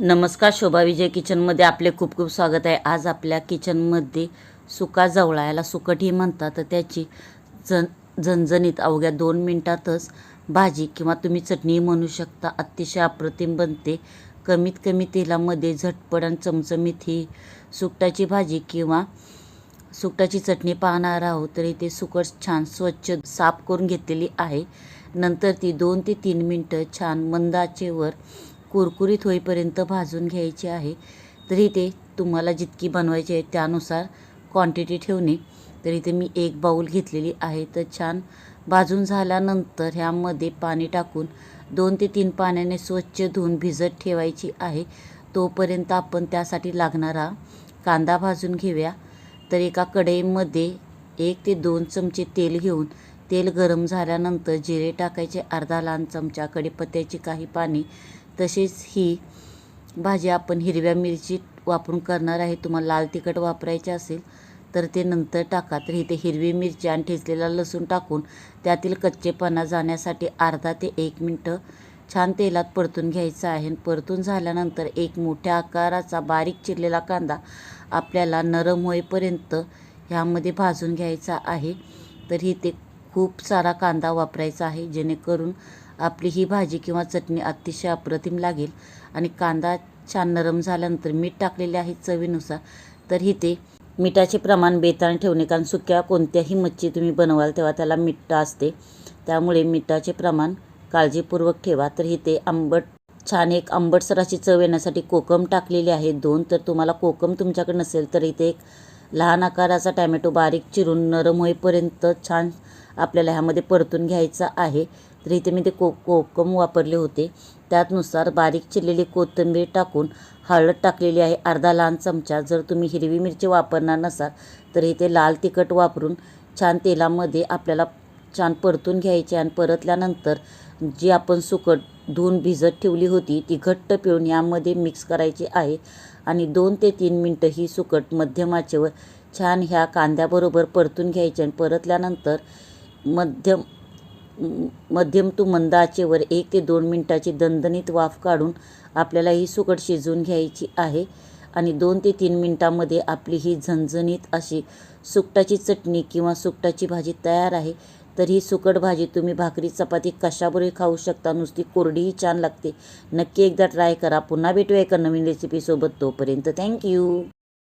नमस्कार शोभा विजय किचनमध्ये आपले खूप खूप स्वागत आहे. आज आपल्या किचनमध्ये सुका जवळा याला सुकटही म्हणतात. तर त्याची जन झणझणीत अवघ्या दोन मिनटातच भाजी किंवा तुम्ही चटणी म्हणू शकता अतिशय अप्रतिम बनते. कमीत कमी तेलामध्ये झटपट आणि चमचमीत ही सुकटाची भाजी किंवा सुकटाची चटणी पाहणार आहोत तर इथे सुकट छान स्वच्छ साफ करून घेतलेली आहे. नंतर ती दोन ते तीन मिनटं छान मंदाचेवर कुरकुरीत होईपर्यंत भाजून घ्यायची आहे. तर इथे तुम्हाला जितकी बनवायची आहे त्यानुसार क्वांटिटी ठेवणे. तर इथे मी एक बाऊल घेतलेली आहे. तर छान भाजून झाल्यानंतर ह्यामध्ये पाणी टाकून दोन ते तीन पाण्याने स्वच्छ धुवून भिजत ठेवायची आहे. तोपर्यंत आपण त्यासाठी लागणारा कांदा भाजून घेऊया. तर एका कढईमध्ये एक ते दोन चमचे तेल घेऊन तेल गरम झाल्यानंतर जिरे टाकायचे अर्धा लहान चमचा कडीपत्त्याची काही पाने. तसेच ही भाजी आपण हिरव्या मिरची वापरून करणार आहे. तुम्हाला लाल तिखट वापरायचे असेल तर ते नंतर टाका. तर इथे हिरवी मिरची आणि ठेचलेला लसूण टाकून त्यातील कच्चेपणा जाण्यासाठी अर्धा ते एक मिनटं छान तेलात परतून घ्यायचं आहे. आणि परतून झाल्यानंतर एक मोठ्या आकाराचा बारीक चिरलेला कांदा आपल्याला नरम होईपर्यंत ह्यामध्ये भाजून घ्यायचा आहे. तर इथे खूप सारा कांदा वापरायचा आहे जेणेकरून आपली ही भाजी किंवा चटणी अतिशय अप्रतिम लागेल. आणि कांदा छान नरम झाल्यानंतर मीठ टाकलेले आहे चवीनुसार तर इथे मिठाचे प्रमाण बेतान ठेवणे कारण सुक्या कोणत्याही मच्छी तुम्ही बनवाल तेव्हा त्याला मीठ असते. त्यामुळे मिठाचे प्रमाण काळजीपूर्वक ठेवा तर इथे आंबट छान एक आंबटसराची चव येण्यासाठी कोकम टाकलेली आहे. दोन तर तुम्हाला कोकम तुमच्याकडे नसेल तर इथे एक लहान आकाराचा टॅमॅटो बारीक चिरून नरम होईपर्यंत छान आपल्याला ह्यामध्ये परतून घ्यायचा आहे. तर इथे मी ते को कोकम वापरले होते. त्यातनुसार बारीक चिरलेली कोथिंबीर टाकून हळद टाकलेली आहे अर्धा लहान चमचा. जर तुम्ही हिरवी मिरची वापरणार नसाल तर इथे लाल तिखट वापरून छान तेलामध्ये आपल्याला छान परतून घ्यायचे आणि परतल्यानंतर जी आपण सुकट धुवून भिजत ठेवली होती ती घट्ट पिळून यामध्ये मिक्स करायची आहे. आणि दोन ते तीन मिनटं ही सुकट मध्यमाचेवर छान ह्या कांद्याबरोबर परतून घ्यायचे आणि परतल्यानंतर मध्यम मध्यम तू मंद आचेवर एक ते दोन मिनटाची दणदणीत वाफ काढून आपल्याला ही सुकट शिजवून घ्यायची आहे आणि दोन ते तीन मिनटामध्ये आपली ही झणझणीत अशी सुकटाची चटणी किंवा सुकटाची भाजी तयार आहे तर ही सुकट भाजी तुम्ही भाकरी चपाती कशाबरोबर खाऊ शकता? नुसती कोरडीही छान लागते. नक्की एकदा ट्राय करा. पुन्हा भेटूया एका नवीन रेसिपीसोबत तोपर्यंत थँक्यू